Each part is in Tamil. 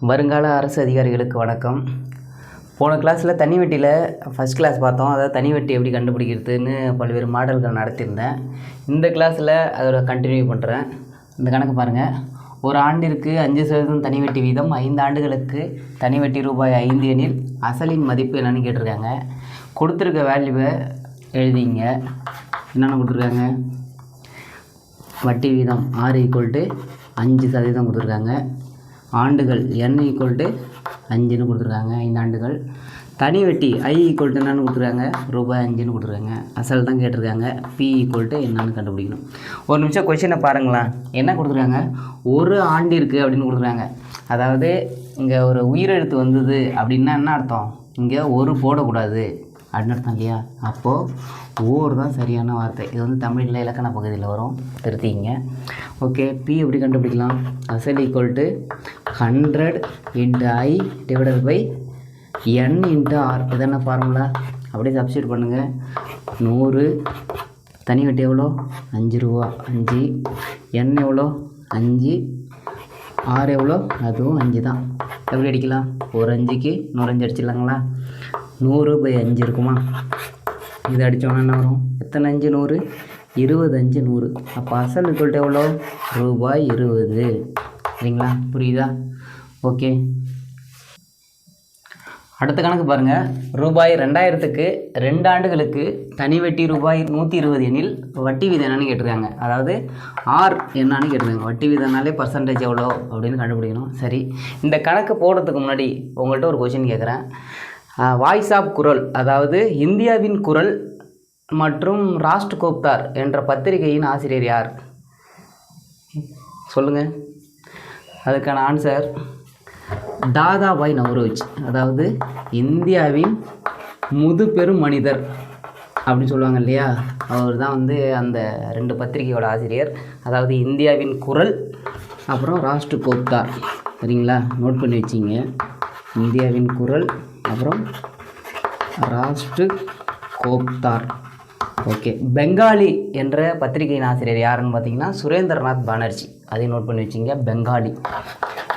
வருங்கால அரசு அதிகாரிகளுக்கு வணக்கம். போன கிளாஸில் தனி வெட்டியில் ஃபஸ்ட் கிளாஸ் பார்த்தோம். அதாவது தனி வெட்டி எப்படி கண்டுபிடிக்கிறதுன்னு பல்வேறு மாடல்கள் நடத்தியிருந்தேன். இந்த கிளாஸில் அதோட கண்டினியூ பண்ணுறேன் இந்த கணக்கு பாருங்கள் ஒரு ஆண்டிற்கு அஞ்சு சதவீதம் தனி வெட்டி வீதம் ஐந்து ஆண்டுகளுக்கு தனி வெட்டி ரூபாய் ஐந்து எனில் அசலின் மதிப்பு என்னென்னு கேட்டிருக்காங்க. கொடுத்துருக்க வேல்யூவை எழுதிங்க. என்னென்ன கொடுத்துருக்காங்க? வட்டி வீதம் ஆறு ஈக்குவல் டு அஞ்சு சதவீதம் கொடுத்துருக்காங்க. ஆண்டுகள் என் ஈக்குவல் டு அஞ்சுன்னு கொடுத்துருக்காங்க. ஐந்து ஆண்டுகள் தனி வெட்டி ஐ ஈக்குவல் டு என்னன்னு கொடுத்துருக்காங்க. ரூபாய் அஞ்சுன்னு கொடுத்துருக்காங்க. அசல் தான் கேட்டிருக்காங்க. பி ஈக்குவல் டு என்னன்னு கண்டுபிடிக்கணும். ஒரு நிமிஷம் கொஷினை பாருங்களேன். என்ன கொடுத்துருக்காங்க? ஒரு ஆண்டிற்கு அப்படின்னு கொடுத்துருக்காங்க. அதாவது இங்கே ஒரு உயிரெழுத்து வந்தது அப்படின்னா என்ன அர்த்தம்? இங்கே ஒரு போடக்கூடாது. அப்படின்னு அர்த்தம் இல்லையா? அப்போது ஓர் தான் சரியான வார்த்தை. இது வந்து தமிழில் இலக்கண பகுதியில் வரும். திருத்திங்க ஓகே பி எப்படி கண்டுபிடிக்கலாம்? அசல் equal to hundred into I divided by N into R இது என்ன ஃபார்முலா அப்படியே சப்ஸ்டியூட் பண்ணுங்கள் நூறு தனி வட்டி எவ்வளோ? அஞ்சு ரூபா. அஞ்சு எண் எவ்வளோ? அஞ்சு ஆறு எவ்வளோ? அதுவும் அஞ்சு தான். எப்படி அடிக்கலாம்? ஒரு அஞ்சுக்கு நூறு அஞ்சு அடிச்சிடலாங்களா? நூறு பை அஞ்சு இருக்குமா? இது அடித்தோன்னா என்ன வரும்? எத்தனை அஞ்சு? நூறு. இருபது அஞ்சு நூறு. அப்போ அசல் ஈக்குவல்ட்டு எவ்வளோ? ரூபாய் இருபது. சரிங்களா? புரியுதா? ஓகே. அடுத்த கணக்கு பாருங்கள் ரூபாய் ரெண்டாயிரத்துக்கு ரெண்டு ஆண்டுகளுக்கு தனி வட்டி ரூபாய் நூற்றி இருபது எனில் வட்டி வீதம் என்னன்னு கேட்டிருக்காங்க. அதாவது ஆர் என்னன்னு கேட்டிருக்காங்க. வட்டி வீதம்னாலே பர்சன்டேஜ் எவ்வளோ அப்படின்னு கண்டுபிடிக்கணும். சரி. இந்த கணக்கு போடுறதுக்கு முன்னாடி உங்கள்கிட்ட ஒரு கொஷின் கேட்குறேன். வாய்ஸ் ஆஃப் குரல் அதாவது இந்தியாவின் குரல் மற்றும் ராஷ்ட் கோப்தார் என்ற பத்திரிகையின் ஆசிரியர் யார்? சொல்லுங்கள் அதுக்கான ஆன்சர் தாதாபாய் நவ்ரோஜ் அதாவது இந்தியாவின் முதுபெரும் மனிதர் அப்படின்னு சொல்லுவாங்க இல்லையா? அவர் தான் வந்து அந்த ரெண்டு பத்திரிகையோட ஆசிரியர். அதாவது இந்தியாவின் குரல் அப்புறம் ராஷ்ட்ர கோப்தார் சரிங்களா? நோட் பண்ணி வச்சிங்க. இந்தியாவின் குரல் அப்புறம் ராஷ்ட் கோப்தார். ஓகே. பெங்காலி என்ற பத்திரிகையின் ஆசிரியர் யாருன்னு பார்த்தீங்கன்னா சுரேந்திரநாத் பானர்ஜி. அதையும் நோட் பண்ணி வச்சிங்க. பெங்காலி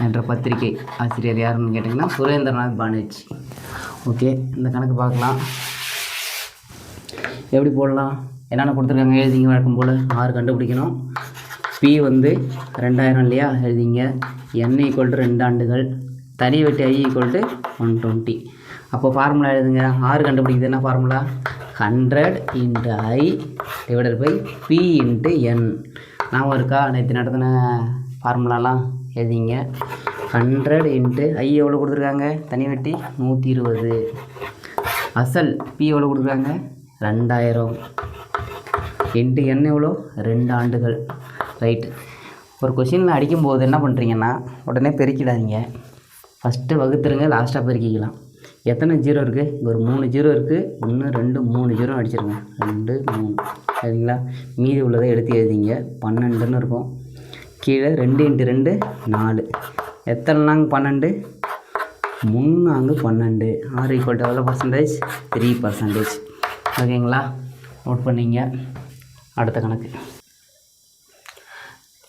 என்ற பத்திரிகை ஆசிரியர் யாருன்னு கேட்டிங்கன்னா சுரேந்திரநாத் பானர்ஜி. ஓகே. இந்த கணக்கு பார்க்கலாம். எப்படி போடலாம்? என்னென்ன கொடுத்துருக்காங்க? எழுதிங்க வழக்கம் போல். ஆறு கண்டுபிடிக்கணும். பி வந்து ரெண்டாயிரம் இல்லையா? எழுதிங்க. என் ஈக்குவல் டு ரெண்டு ஆண்டுகள். தனி வெட்டி I equal to one twenty அப்போ ஃபார்முலா எழுதுங்க. ஆறு கண்டுபிடிக்கிறது என்ன formula hundred into I divided by P into N நான் இருக்கா? நேற்று நடத்தின ஃபார்முலாலாம் எழுதிங்க. ஹண்ட்ரட் இன்ட்டு ஐ எவ்வளோ கொடுத்துருக்காங்க? தனி வெட்டி நூற்றி இருபது. அசல் பி எவ்வளோ கொடுக்குறாங்க ரெண்டாயிரம் இன்ட்டு என் எவ்வளோ ரெண்டு ஆண்டுகள். ரைட் ஒரு கொஷினில் அடிக்கும்போது என்ன பண்ணுறீங்கன்னா உடனே பெருக்கிடாதீங்க. ஃபஸ்ட்டு வகுத்துருங்க லாஸ்ட்டாக பெருக்கிக்கலாம். எத்தனை ஜீரோ இருக்குது இங்கே ஒரு மூணு ஜீரோ இருக்குது ஒன்று ரெண்டு மூணு ஜீரோ அடிச்சிருங்க. ரெண்டு மூணு. சரிங்களா? மீதி உள்ளதை எடுத்து எழுதிங்க. பன்னெண்டுன்னு இருக்கும். கீழே ரெண்டு இன்ட்டு ரெண்டு நாலு. எத்தனை நாங்கள் பன்னெண்டு? முன்னாங்கு பன்னெண்டு. ஆறு ஈக்குவல் டு எவ்வளோ பர்சன்டேஜ் த்ரீ பர்சன்டேஜ் ஓகேங்களா? நோட் பண்ணிங்க. அடுத்த கணக்கு.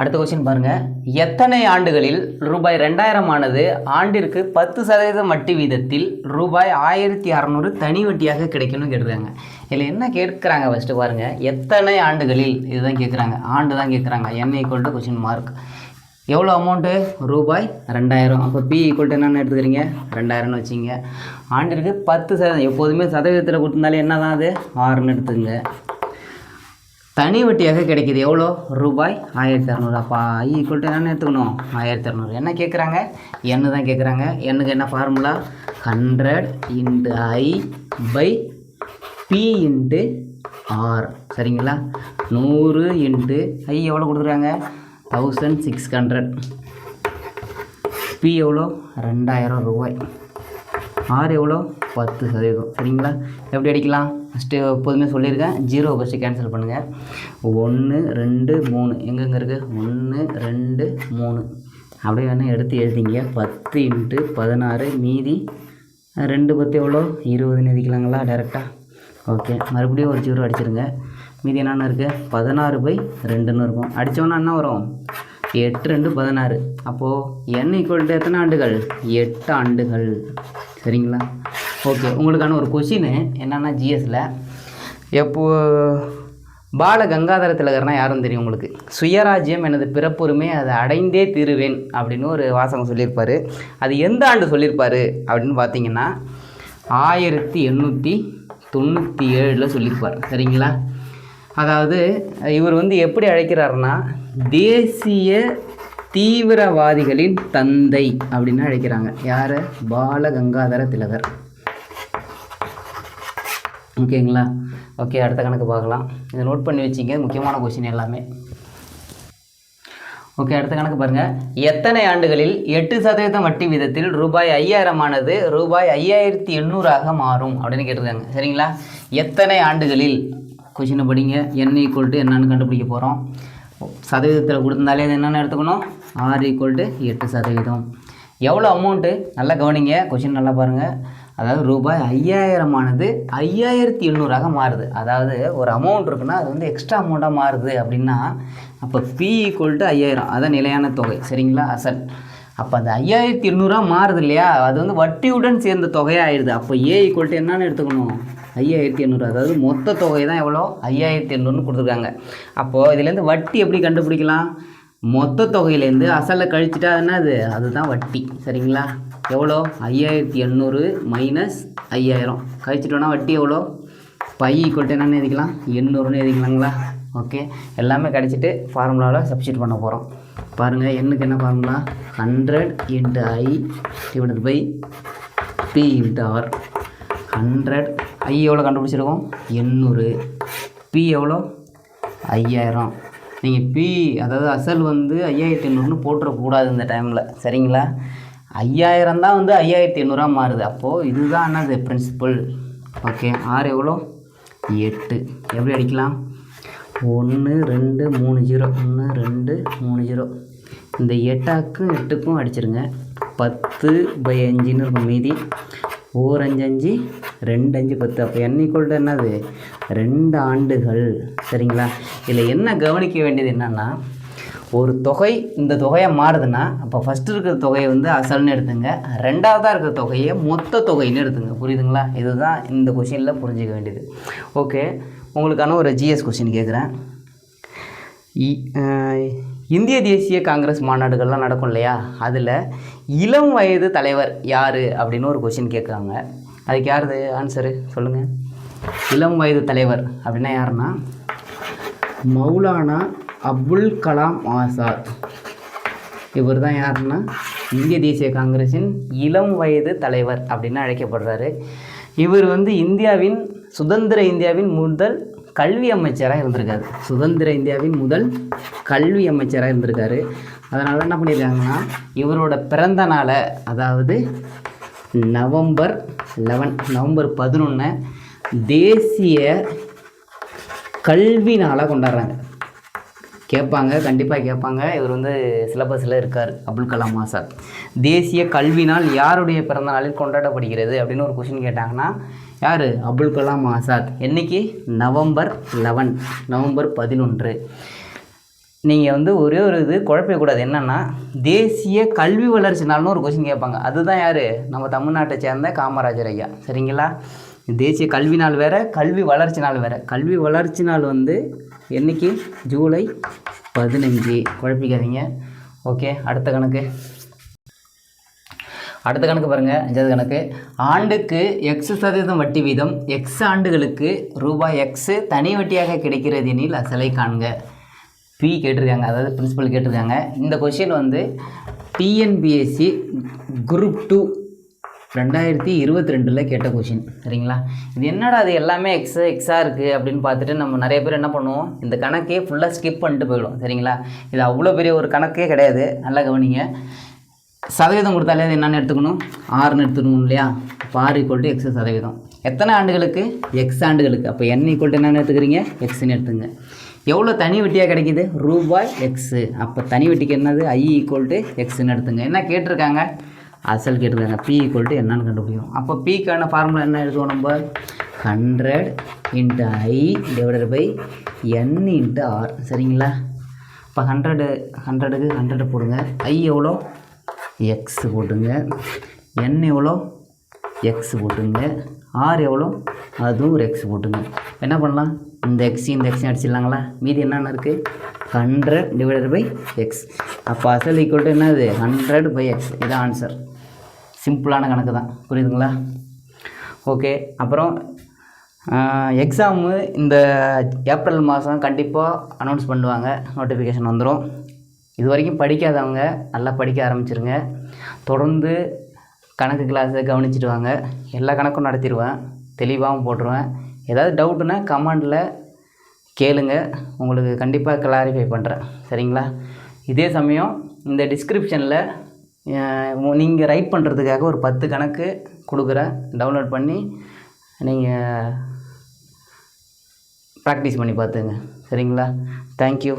அடுத்த கொஸ்டின் பாருங்கள் எத்தனை ஆண்டுகளில் ரூபாய் ரெண்டாயிரம் ஆனது ஆண்டிற்கு பத்து சதவீதம் வட்டி வீதத்தில் ரூபாய் ஆயிரத்தி அறநூறு தனி வட்டியாக கிடைக்கணும்னு கேட்டிருக்காங்க. இதில் என்ன கேட்குறாங்க ஃபஸ்ட்டு பாருங்கள் எத்தனை ஆண்டுகளில்? இதுதான் கேட்குறாங்க. ஆண்டு தான் கேட்குறாங்க. N equal to question mark எவ்வளோ அமௌண்ட்டு ரூபாய் ரெண்டாயிரம். அப்போ பி ஈக்குவல் டு என்னென்னு எடுத்துக்கிறீங்க? ரெண்டாயிரம்னு வச்சிங்க ஆண்டிற்கு பத்து சதவீதம். எப்போதுமே சதவீதத்தில் கொடுத்துருந்தாலே என்ன தான் அது? ஆறுன்னு எடுத்துங்க தனி வட்டியாக கிடைக்கிது. எவ்வளோ? ரூபாய் ஆயிரத்தி இரநூறு அப்போ ஐ ஈக்குவல் டு எடுத்துக்கணும். ஆயிரத்தி இரநூறு என்ன கேட்குறாங்க எண்ணு தான் கேட்குறாங்க எண்ணுக்கு என்ன formula hundred into I by P into R சரிங்களா? நூறு இன்ட்டு ஐ எவ்வளோ கொடுக்குறாங்க? தௌசண்ட் சிக்ஸ் ஹண்ட்ரட் பி எவ்வளோ? ரெண்டாயிரம் ரூபாய். ஆறு எவ்வளோ? பத்து சதவீதம். சரிங்களா? எப்படி அடிக்கலாம்? ஃபஸ்ட்டு எப்போதுமே சொல்லியிருக்கேன் ஜீரோ ஃபஸ்ட்டு கேன்சல் பண்ணுங்கள் ஒன்று ரெண்டு மூணு. எங்கெங்கே இருக்குது ஒன்று ரெண்டு மூணு. அப்படியே வேணால் எடுத்து எழுதிங்க. பத்து இன்ட்டு பதினாறு மீதி ரெண்டு பத்து எவ்வளோ? இருபதுன்னு எழுதிக்கலாங்களா டேரெக்டாக ஓகே மறுபடியும் ஒரு ஜீரோ அடிச்சிருங்க. மீதி என்னென்ன இருக்குது பதினாறு பை ரெண்டுன்னு இருக்கும். அடித்தோன்னா என்ன வரும்? எட்டு ரெண்டு பதினாறு. அப்போது என் ஈக்குவல்ட்டு எத்தனை ஆண்டுகள்? எட்டு ஆண்டுகள். சரிங்களா? ஓகே உங்களுக்கான ஒரு கொஷின் என்னென்னா ஜிஎஸ்சில் எப்போ பால கங்காதர திலகர்னா யாரும் தெரியும் உங்களுக்கு? சுயராஜ்யம் எனது பிறப்புரிமை அதை அடைந்தே தீருவேன் அப்படின்னு ஒரு வாசகம் சொல்லியிருப்பார். அது எந்த ஆண்டு சொல்லியிருப்பார் அப்படின்னு பார்த்தீங்கன்னா ஆயிரத்தி எண்ணூற்றி தொண்ணூற்றி ஏழில் சொல்லியிருப்பார். சரிங்களா? அதாவது இவர் வந்து எப்படி அழைக்கிறாருன்னா தேசிய தீவிரவாதிகளின் தந்தை அப்படின்னு அழைக்கிறாங்க. யார்? பால கங்காதர திலகர். ஓகேங்களா? ஓகே அடுத்த கணக்கு பார்க்கலாம். இதை நோட் பண்ணி வச்சிங்க முக்கியமான கொஷின் எல்லாமே. ஓகே அடுத்த கணக்கு பாருங்கள் எத்தனை ஆண்டுகளில் எட்டு சதவீதம் வட்டி விதத்தில் ரூபாய் ஐயாயிரமானது ரூபாய் ஐயாயிரத்தி எண்ணூறாக மாறும்? அப்படின்னு கேட்டிருக்காங்க. சரிங்களா? எத்தனை ஆண்டுகளில்? கொஷினை படிங்க. என்ன ஈக்குவல் டு என்னன்னு கண்டுபிடிக்க போகிறோம் சதவீதத்தில் கொடுத்துருந்தாலே அது என்னென்னு எடுத்துக்கணும்? ஆறு ஈக்குவல் டு எட்டு சதவீதம். எவ்வளோ அமௌண்ட்டு நல்லா கவனிங்க. கொஷின் நல்லா பாருங்கள் அதாவது ரூபாய் ஐயாயிரமானது ஐயாயிரத்தி எண்ணூறாக மாறுது. அதாவது ஒரு அமௌண்ட் இருக்குன்னா அது வந்து எக்ஸ்ட்ரா அமௌண்ட்டாக மாறுது அப்படின்னா அப்போ பி ஈக்குவல் டு ஐயாயிரம். அதான் நிலையான தொகை. சரிங்களா அசல்? அப்போ அந்த ஐயாயிரத்தி எண்ணூறாக மாறுது இல்லையா? அது வந்து வட்டியுடன் சேர்ந்த தொகையாக ஆயிடுது அப்போ ஏ ஈக்குவல் டு என்னன்னு எடுத்துக்கணும்? ஐயாயிரத்தி எண்ணூறு அதாவது மொத்த தொகை தான் எவ்வளோ? ஐயாயிரத்தி எண்ணூறுன்னு கொடுத்துருக்காங்க. அப்போது இதுலேருந்து வட்டி எப்படி கண்டுபிடிக்கலாம்? மொத்த தொகையிலேருந்து அசலை கழிச்சிட்டா என்னது? அதுதான் வட்டி. சரிங்களா? எவ்வளோ? ஐயாயிரத்தி எண்ணூறு மைனஸ் ஐயாயிரம். கழிச்சிட்டோன்னா வட்டி எவ்வளோ? பை ஈக்குவல்ட்டு என்னென்னு எழுதிக்கலாம். எண்ணூறுன்னு எழுதிக்கலாங்களா? ஓகே எல்லாமே கிடச்சிட்டு ஃபார்முலாவில் சப்ஸ்டியூட் பண்ண போகிறோம் பாருங்கள் எண்ணுக்கு என்ன formula hundred into I divided by P into R hundred I எவ்வளோ கண்டுபிடிச்சிருக்கோம்? எண்ணூறு. பி எவ்வளோ? ஐயாயிரம். நீங்கள் பி அதாவது அசல் வந்து ஐயாயிரத்தி எண்ணூறுன்னு போட்டுறக்கூடாது இந்த டைமில் சரிங்களா? ஐயாயிரம் தான் வந்து ஐயாயிரத்தி எண்ணூறா மாறுது. அப்போது இதுதான் என்னது பிரின்சிபல் ஓகே ஆறு எவ்வளோ? எட்டு. எப்படி அடிக்கலாம்? ஒன்று ரெண்டு மூணு ஜீரோ ஒன்று ரெண்டு மூணு ஜீரோ இந்த எட்டாக்கும் எட்டுக்கும் அடிச்சிருங்க. பத்து பை அஞ்சுன்னு இருக்கும் மீதி. ஓர் அஞ்சு அஞ்சு ரெண்டு அஞ்சு பத்து அப்போ என் என்னது? ரெண்டு ஆண்டுகள். சரிங்களா? இதில் என்ன கவனிக்க வேண்டியது என்னென்னா ஒரு தொகை இந்த தொகையை மாறுதுன்னா அப்போ ஃபஸ்ட்டு இருக்கிற தொகையை வந்து அசல்னு எடுத்துங்க. ரெண்டாவதாக இருக்கிற தொகையை மொத்த தொகைன்னு எடுத்துங்க. புரியுதுங்களா? இதுதான் இந்த கொஷினில் புரிஞ்சிக்க வேண்டியது. ஓகே உங்களுக்கான ஒரு ஜிஎஸ் கொஷின் கேட்குறேன் இ- இந்திய தேசிய காங்கிரஸ் மாநாடுகள்லாம் நடக்கும் இல்லையா? அதில் இளம் வயது தலைவர் யார் அப்படின்னு ஒரு கொஷின் கேட்குறாங்க அதுக்கு யாருது? ஆன்சரு சொல்லுங்கள் இளம் வயது தலைவர் அப்படின்னா யாருன்னா? மௌலானா அப்துல் கலாம் ஆசாத். இவர் தான் யாருன்னா? இந்திய தேசிய காங்கிரஸின் இளம் வயது தலைவர் அப்படின்னு அழைக்கப்படுறாரு. இவர் வந்து இந்தியாவின் சுதந்திர இந்தியாவின் முதல் கல்வி அமைச்சராக இருந்திருக்காரு. சுதந்திர இந்தியாவின் முதல் கல்வி அமைச்சராக இருந்திருக்காரு. அதனால் என்ன பண்ணியிருக்காங்கன்னா இவரோட பிறந்த நாளை அதாவது நவம்பர் லெவன் நவம்பர் பதினொன்று தேசிய கல்வி நாளாக கொண்டாடுறாங்க. கேட்பாங்க கண்டிப்பாக கேட்பாங்க. இவர் வந்து சிலபஸில் இருக்கார் அப்துல் கலாம் ஆசாத். தேசிய கல்வி நாள் யாருடைய பிறந்த நாளில் கொண்டாடப்படுகிறது அப்படின்னு ஒரு கொஷின் கேட்டாங்கன்னா யார்? அப்துல் கலாம் ஆசாத். என்னைக்கு? நவம்பர் லெவன் நவம்பர் பதினொன்று. நீங்கள் வந்து ஒரே ஒரு இது குழப்பக்கூடாது என்னென்னா தேசிய கல்வி வளர்ச்சி நாள்னு ஒரு கொஷின் கேட்பாங்க. அதுதான் யார்? நம்ம தமிழ்நாட்டை சேர்ந்த காமராஜர் ஐயா. சரிங்களா? தேசிய கல்வி நாள் வேறு கல்வி வளர்ச்சி நாள் வேறு. கல்வி வளர்ச்சி நாள் வந்து என்னைக்கு? ஜூலை பதினஞ்சு. குழப்பிக்காதீங்க. ஓகே அடுத்த கணக்கு. அடுத்த கணக்கு பாருங்கள் அஞ்சாவது கணக்கு. ஆண்டுக்கு எக்ஸ் சதவீதம் வட்டி வீதம். எக்ஸ் ஆண்டுகளுக்கு ரூபாய் எக்ஸு தனி வட்டியாக கிடைக்கிறது எனில் அசலை காண்க. பி கேட்டிருக்காங்க அதாவது பிரின்ஸிபல் கேட்டிருக்காங்க. இந்த கொஷின் வந்து டிஎன்பிஎஸ்சி குரூப் டூ ரெண்டாயிரத்தி இருபத்தி ரெண்டில் கேட்ட கொஷின் சரிங்களா? இது என்னடா அது எல்லாமே எக்ஸ் எக்ஸாக இருக்குது அப்படின்னு பார்த்துட்டு நம்ம நிறைய பேர் என்ன பண்ணுவோம் இந்த கணக்கே ஃபுல்லாக ஸ்கிப் பண்ணிட்டு போயிடும் சரிங்களா? இது அவ்வளோ பெரிய ஒரு கணக்கே கிடையாது நல்லா கவனிங்க. சதவீதம் கொடுத்தாலே அது என்னென்னு எடுத்துக்கணும்? ஆறுன்னு எடுத்துக்கணும் இல்லையா? இப்போ ஆறு ஈக்குவல் டு எக்ஸ் சதவீதம். எத்தனை ஆண்டுகளுக்கு? எக்ஸ் ஆண்டுகளுக்கு. அப்போ என் ஈக்குவல் டு என்னென்னு எடுத்துக்கிறீங்க? எக்ஸ்ன்னு எடுத்துங்க. எவ்வளோ தனி வட்டியாக கிடைக்குது? ரூபாய் எக்ஸு அப்போ தனி வட்டிக்கு என்னது? ஐ ஈக்குவல் டு எக்ஸ்ன்னு எடுத்துங்க. என்ன கேட்டிருக்காங்க? அசல் கேட்டிருக்காங்க பி ஈக்குவல் டு என்னன்னு கண்டுபிடிக்கும் அப்போ பிக்கான ஃபார்முலா என்ன எழுதுவோம் நம்ம? Hundred into I divided by N into R சரிங்களா? இப்போ ஹண்ட்ரடு ஹண்ட்ரடுக்கு ஹண்ட்ரடு போடுங்க. ஐ எவ்வளோ? எக்ஸ் போட்டுங்க. என் எவ்வளோ? எக்ஸ் போட்டுங்க. ஆர் எவ்வளோ? அதுவும் ஒரு எக்ஸ் போட்டுங்க. என்ன பண்ணலாம்? இந்த எக்ஸையும் இந்த எக்ஸையும் அடிச்சிடலாங்களா? மீதி என்னென்ன இருக்குது ஹண்ட்ரட் டிவைடட் பை எக்ஸ் அப்போ அசல் ஈக்குவல் டு என்னது? ஹண்ட்ரட் பை எக்ஸ் இதான் ஆன்சர் சிம்பிளான கணக்கு தான். புரியுதுங்களா? ஓகே அப்புறம் எக்ஸாமு இந்த ஏப்ரல் மாதம் கண்டிப்பாக அனௌன்ஸ் பண்ணுவாங்க. நோட்டிஃபிகேஷன் வந்துடும் இது வரைக்கும் படிக்காதவங்க நல்லா படிக்க ஆரம்பிச்சிருங்க. தொடர்ந்து கணக்கு கிளாஸை கவனிச்சிட்டு வாங்க. எல்லா கணக்கும் நடத்திடுவேன். தெளிவாகவும் போட்டுருவேன். ஏதாவது டவுட்டுன்னா கமெண்டில் கேளுங்க. உங்களுக்கு கண்டிப்பாக கிளாரிஃபை பண்ணுறேன் சரிங்களா? இதே சமயம் இந்த டிஸ்கிரிப்ஷனில் நீங்கள் ரைட் பண்ணுறதுக்காக ஒரு பத்து கணக்கு கொடுக்குறேன் டவுன்லோட் பண்ணி நீங்கள் ப்ராக்டிஸ் பண்ணி பார்த்துங்க. சரிங்களா? தேங்க்யூ